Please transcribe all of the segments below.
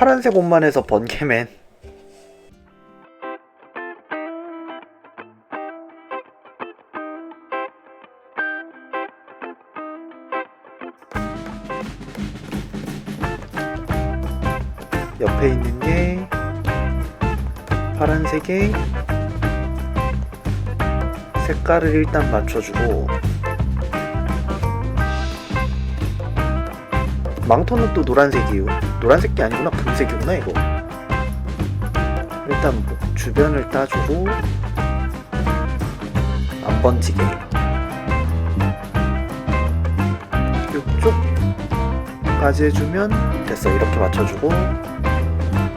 파란색 옷만 해서 번개맨. 옆에 있는 게 파란색의 색깔을 일단 맞춰주고 망토는 또 노란색이요. 노란색이 아니구나. 금색이구나 이거. 일단 뭐 주변을 따주고 안 번지게 이쪽까지 해주면 됐어. 이렇게 맞춰주고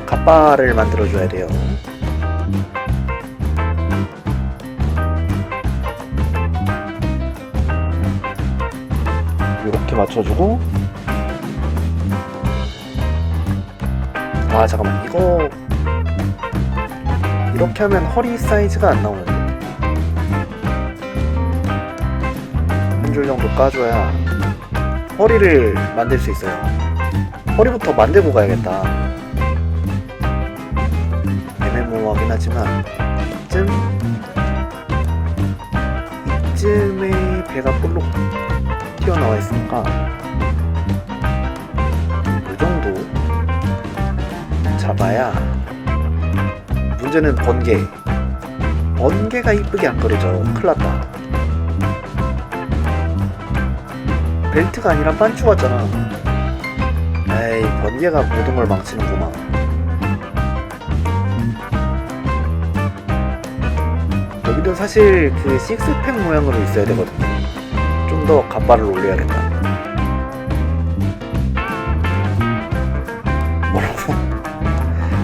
갑바를 만들어줘야 돼요. 이렇게 맞춰주고 아 잠깐만. 이거 이렇게 하면 허리 사이즈가 안 나오는데 한 줄 정도 까줘야 허리를 만들 수 있어요. 허리부터 만들고 가야겠다. 애매모호하긴 하지만 이쯤 이쯤에 배가 볼록 튀어나와 있으니까 잡아야 문제는 번개. 번개가 이쁘게 안 그려져. 큰일났다. 벨트가 아니라 반추 같잖아. 에이 번개가 모든 걸 망치는구만. 여기도 사실 그 식스팩 모양으로 있어야 되거든요. 좀더 갑바를 올려야겠다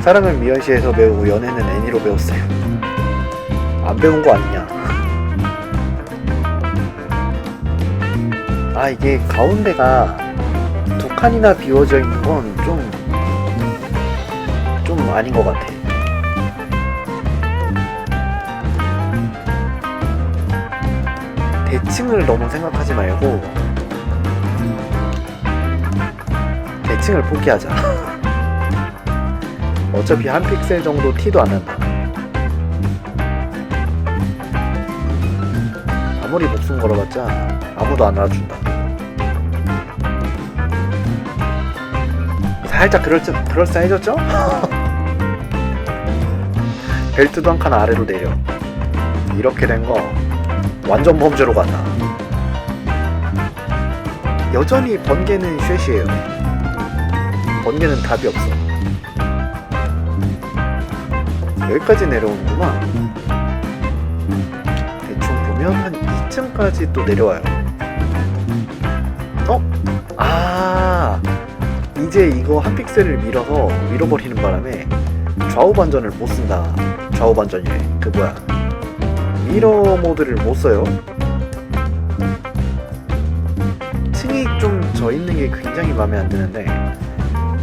사랑은 미연시에서 배우고 연애는 애니로 배웠어요. 안 배운 거 아니냐? 아 이게 가운데가 두 칸이나 비워져 있는 건 좀 좀 아닌 것 같아. 대칭을 너무 생각하지 말고 대칭을 포기하자. 어차피 한 픽셀 정도 티도 안 난다. 아무리 목숨 걸어봤자 아무도 안 알아준다. 살짝 그럴, 그럴싸해졌죠? 벨트도 한 칸 아래로 내려. 이렇게 된 거 완전 범죄로 간다. 여전히 번개는 쉐시예요. 번개는 답이 없어. 여기까지 내려오는구만. 대충 보면 한 2층까지 또 내려와요. 어? 아, 이제 이거 한 픽셀을 밀어서 밀어버리는 바람에 좌우 반전을 못 쓴다. 좌우 반전이래. 그 뭐야? 미러 모드를 못 써요. 층이 좀 져 있는 게 굉장히 마음에 안 드는데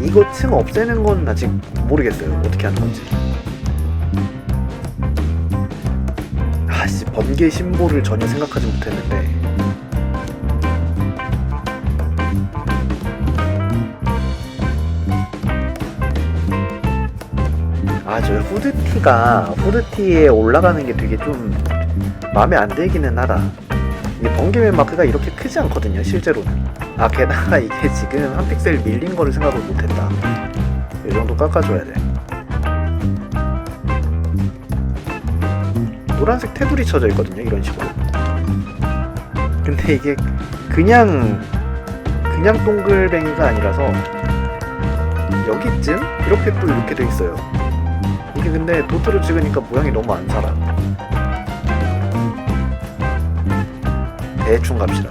이거 층 없애는 건 아직 모르겠어요. 어떻게 하는 건지. 번개 심보를 전혀 생각하지 못했는데. 아 저 후드티가 후드티에 올라가는 게 되게 좀 마음에 안 들기는 하다. 이 번개맨 마크가 이렇게 크지 않거든요 실제로는. 아 게다가 이게 지금 한 픽셀 밀린 거를 생각을 못했다. 이 정도 깎아줘야 돼 노란색 테두리 쳐져 있거든요 이런 식으로. 근데 이게 그냥 그냥 동글뱅이가 아니라서 여기쯤 이렇게 또 이렇게 돼 있어요. 이게 근데 도트로 찍으니까 모양이 너무 안 살아. 대충 갑시다.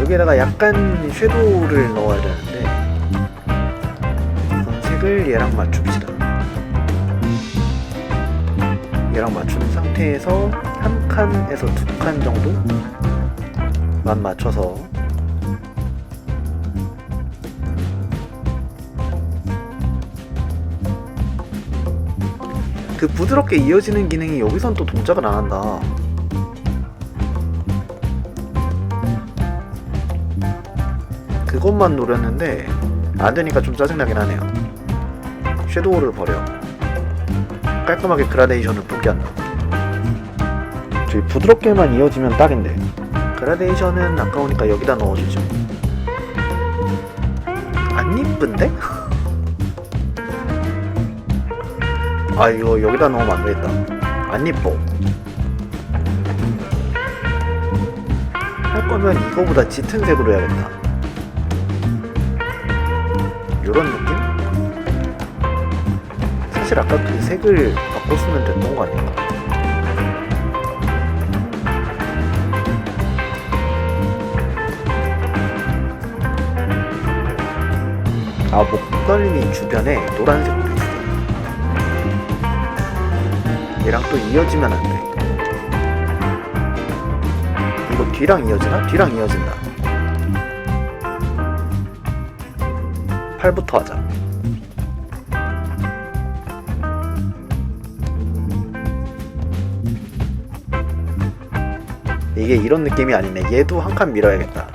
여기에다가 약간 섀도우를 넣어야 되는데 색을 얘랑 맞춥시다. 얘랑 맞춘 상태에서 한 칸에서 두 칸 정도만 맞춰서 그 부드럽게 이어지는 기능이 여기선 또 동작을 안 한다. 그것만 노렸는데 안 되니까 좀 짜증나긴 하네요. 섀도우를 버려. 깔끔하게 그라데이션을 뿜겨한다. 저기 부드럽게만 이어지면 딱인데. 그라데이션은 아까우니까 여기다 넣어주죠. 안 이쁜데? 아 이거 여기다 넣으면 안 되겠다. 안 이뻐. 할 거면 이거보다 짙은 색으로 해야겠다. 요런 느낌? 사실 아까 그 색을 바꿨으면 됐던 거 아닌가? 아, 목덜미 주변에 노란색도 있어. 얘랑 또 이어지면 안 돼. 이거 뒤랑 이어지나? 뒤랑 이어진다. 팔부터 하자. 이게 이런 느낌이 아니네. 얘도 한 칸 밀어야겠다.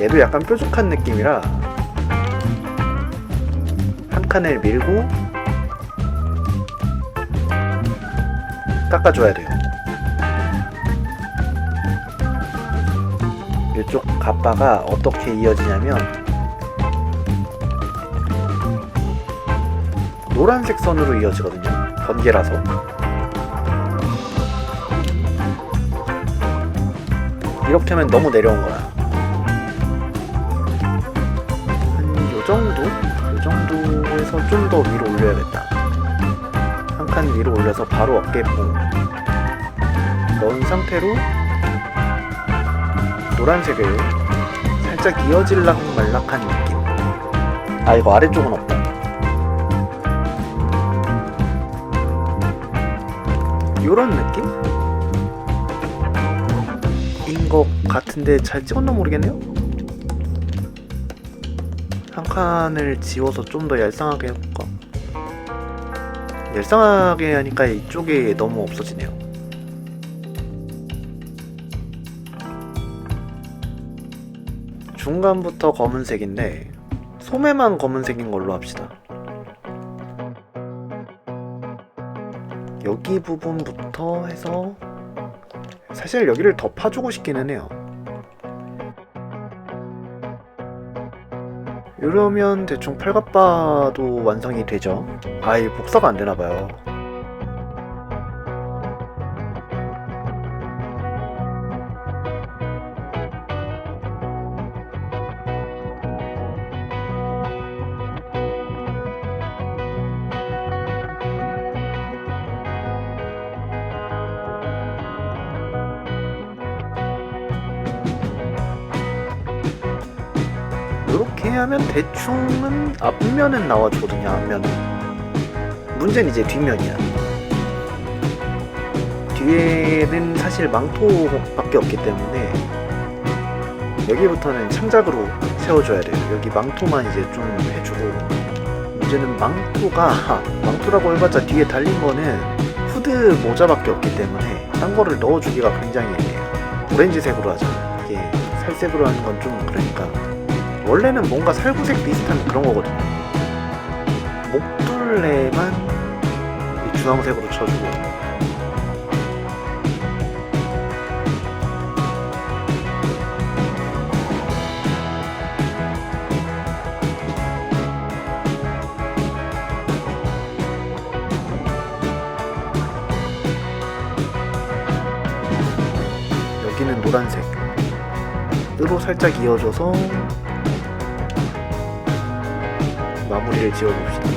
얘도 약간 뾰족한 느낌이라 한 칸을 밀고 깎아줘야 돼요. 이쪽 갑바가 어떻게 이어지냐면 노란색 선으로 이어지거든요. 번개라서. 이렇게 하면 너무 내려온 거야. 한 요 정도? 요 정도에서 좀 더 위로 올려야겠다. 한 칸 위로 올려서 바로 어깨 뽕 넣은 상태로 노란색을 살짝 이어질락 말락한 느낌. 아 이거 아래쪽은 없다. 요런 느낌? 인것 같은데 잘 찍었나 모르겠네요. 한 칸을 지워서 좀 더 얄쌍하게 해볼까? 얄쌍하게 하니까 이쪽에 너무 없어지네요. 중간부터 검은색인데 소매만 검은색인 걸로 합시다. 여기 부분부터 해서 사실 여기를 더 파주고 싶기는 해요. 이러면 대충 팔갑바도 완성이 되죠. 아이 복사가 안 되나 봐요. 하면 대충은 앞면은 나와주거든요 앞면은. 문제는 이제 뒷면이야. 뒤에는 사실 망토밖에 없기 때문에 여기부터는 창작으로 세워줘야 돼요. 여기 망토만 이제 좀 해주고. 문제는 망토가 망토라고 해봤자 뒤에 달린 거는 후드 모자밖에 없기 때문에 딴 거를 넣어주기가 굉장히 애매해요. 오렌지색으로 하자 이게 살색으로 하는 건 좀 그러니까 원래는 뭔가 살구색 비슷한 그런 거거든요. 목둘레만 이 주황색으로 쳐주고 여기는 노란색 으로 살짝 이어줘서 마무리를 지어봅시다.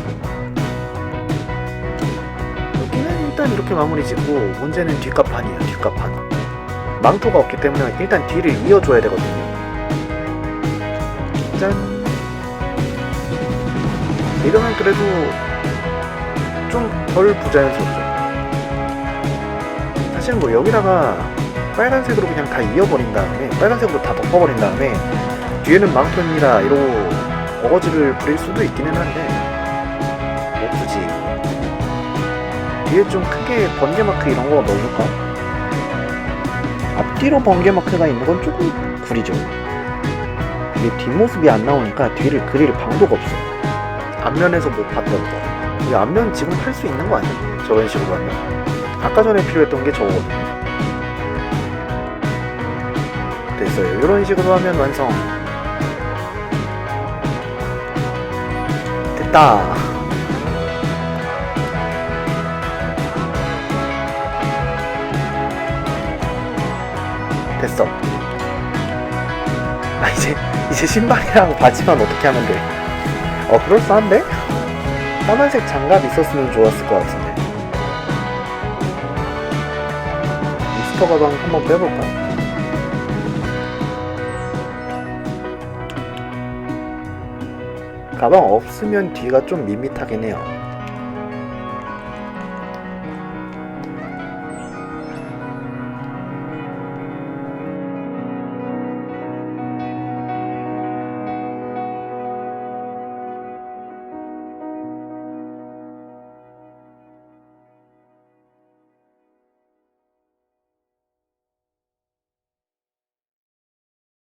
여기는 일단 이렇게 마무리 짓고 문제는 뒷갑판이에요. 뒷갑판. 망토가 없기 때문에 일단 뒤를 이어줘야 되거든요. 짠. 이러면 그래도 좀 덜 부자연스럽죠. 사실 뭐 여기다가 빨간색으로 그냥 다 이어버린 다음에 빨간색으로 다 덮어버린 다음에 뒤에는 망토입니다 이러고 어거지를 부릴 수도 있기는 한데 뭐 굳이 뒤에 좀 크게 번개 마크 이런 거 넣어볼까? 앞뒤로 번개 마크가 있는 건 조금 구리죠. 이게 뒷모습이 안 나오니까 뒤를 그릴 방도가 없어. 앞면에서 못 봤던 거. 이 앞면 지금 할 수 있는 거 아니에요? 저런 식으로 하면. 아까 전에 필요했던 게 저거거든요. 됐어요. 이런 식으로 하면 완성. 됐다. 됐어. 아 이제 이제 신발이랑 바지만 어떻게 하면 돼? 어 그럴싸한데? 까만색 장갑 있었으면 좋았을 것 같은데. 미스터 가방 한번 빼볼까? 가방 없으면 뒤가 좀 밋밋하긴 해요.